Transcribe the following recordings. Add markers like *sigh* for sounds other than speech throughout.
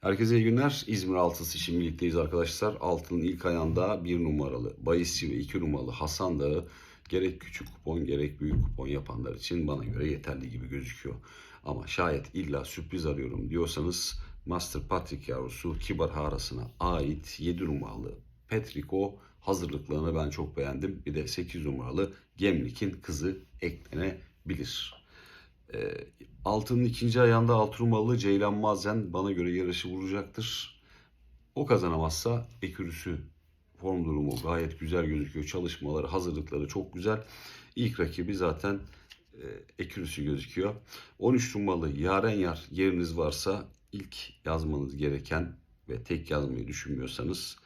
Herkese iyi günler. İzmir altısı için birlikteyiz arkadaşlar. Altının ilk ayağında bir numaralı Bayisçi ve iki numaralı Hasan Dağı gerek küçük kupon gerek büyük kupon yapanlar için bana göre yeterli gibi gözüküyor. Ama şayet illa sürpriz arıyorum diyorsanız Master Patrick yavrusu Kibar Harası'na ait 7 numaralı Petrico hazırlıklarını ben çok beğendim. Bir de 8 numaralı Gemlik'in kızı eklenebilir. E, altının ikinci ayağında altı numaralı Ceylan Mazen bana göre yarışı vuracaktır. O kazanamazsa Ekürüsü form durumu gayet güzel gözüküyor. Çalışmaları, hazırlıkları çok güzel. İlk rakibi zaten e, Ekürüsü gözüküyor. 13 numaralı Yaren Yar yeriniz varsa ilk yazmanız gereken ve tek yazmayı düşünmüyorsanız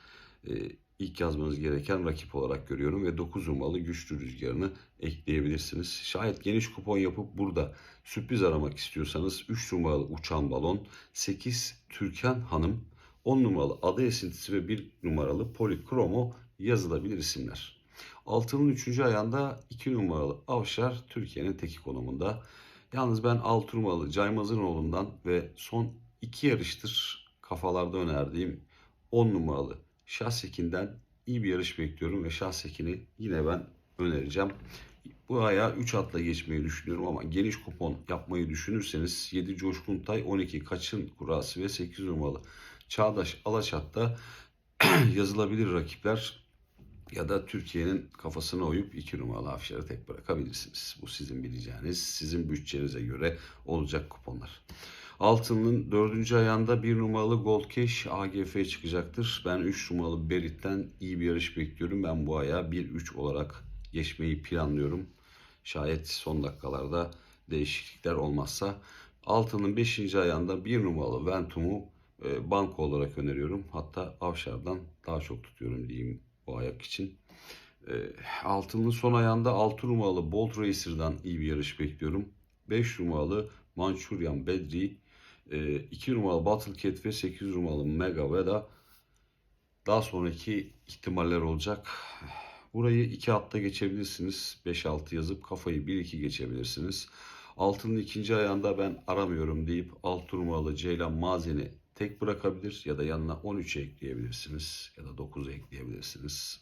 e, ilk yazmanız gereken rakip olarak görüyorum ve 9 numaralı güçlü rüzgarını ekleyebilirsiniz. Şayet geniş kupon yapıp burada sürpriz aramak istiyorsanız 3 numaralı uçan balon, 8 Türkan Hanım, 10 numaralı adı esintisi ve 1 numaralı polikromo yazılabilir isimler. Altının 3. ayağında 2 numaralı Avşar Türkiye'nin teki konumunda. Yalnız ben 6 numaralı Caymaz'ın ve son 2 yarıştır kafalarda önerdiğim 10 numaralı Şahsekin'den iyi bir yarış bekliyorum ve Şahsekin'i yine ben önereceğim. Bu ayağı 3 atla geçmeyi düşünüyorum ama geniş kupon yapmayı düşünürseniz 7 Coşkun Tay, 12 Kaçın Kurası ve 8 numaralı Çağdaş Alaçat'ta *clears throat* yazılabilir rakipler ya da Türkiye'nin kafasına uyup 2 numaralı Afşar'ı tek bırakabilirsiniz. Bu sizin bileceğiniz, sizin bütçenize göre olacak kuponlar. Altının dördüncü ayağında bir numaralı Gold Cash AGF çıkacaktır. Ben 3 numaralı Berit'ten iyi bir yarış bekliyorum. Ben bu ayağı 1-3 olarak geçmeyi planlıyorum. Şayet son dakikalarda değişiklikler olmazsa. Altının 5. ayağında bir numaralı Ventum'u e, banko olarak öneriyorum. Hatta Avşar'dan daha çok tutuyorum diyeyim bu ayak için. E, altının son ayağında 6 numaralı Bolt Racer'dan iyi bir yarış bekliyorum. 5 numaralı Manchurian Bedri, 2 numaralı Battle Cat ve 8 numaralı Mega ve da daha sonraki ihtimaller olacak. Burayı 2 hatta geçebilirsiniz. 5-6 yazıp kafayı 1-2 geçebilirsiniz. Altının ikinci ayağında ben aramıyorum deyip 6 numaralı Ceylan Mazen'i tek bırakabilir ya da yanına 13 ekleyebilirsiniz ya da 9 ekleyebilirsiniz.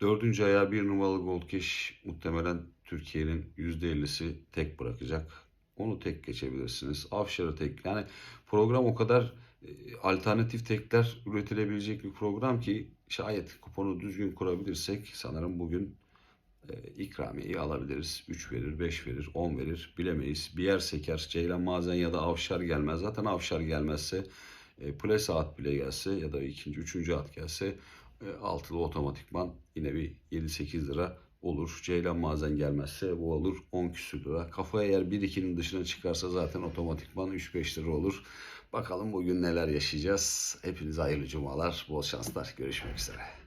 Dördüncü ayağı bir numaralı Gold Cash muhtemelen Türkiye'nin %50'si tek bırakacak. Onu tek geçebilirsiniz. Afşar'ı tek. Yani program o kadar e, alternatif tekler üretilebilecek bir program ki şayet kuponu düzgün kurabilirsek sanırım bugün e, ikramiyeyi alabiliriz. 3 verir, 5 verir, 10 verir bilemeyiz. Bir yer seker, Ceylan Mazen ya da Avşar gelmez. Zaten Avşar gelmezse e, play saat bile gelse ya da ikinci, üçüncü at gelse e, altılı otomatikman yine bir 7-8 lira olur. Ceylan Mazen gelmezse bu olur 10 küsür lira. Kafaya eğer 1-2'nin dışına çıkarsa zaten otomatikman 3-5 lira olur. Bakalım bugün neler yaşayacağız. Hepinize hayırlı cumalar, bol şanslar. Görüşmek üzere.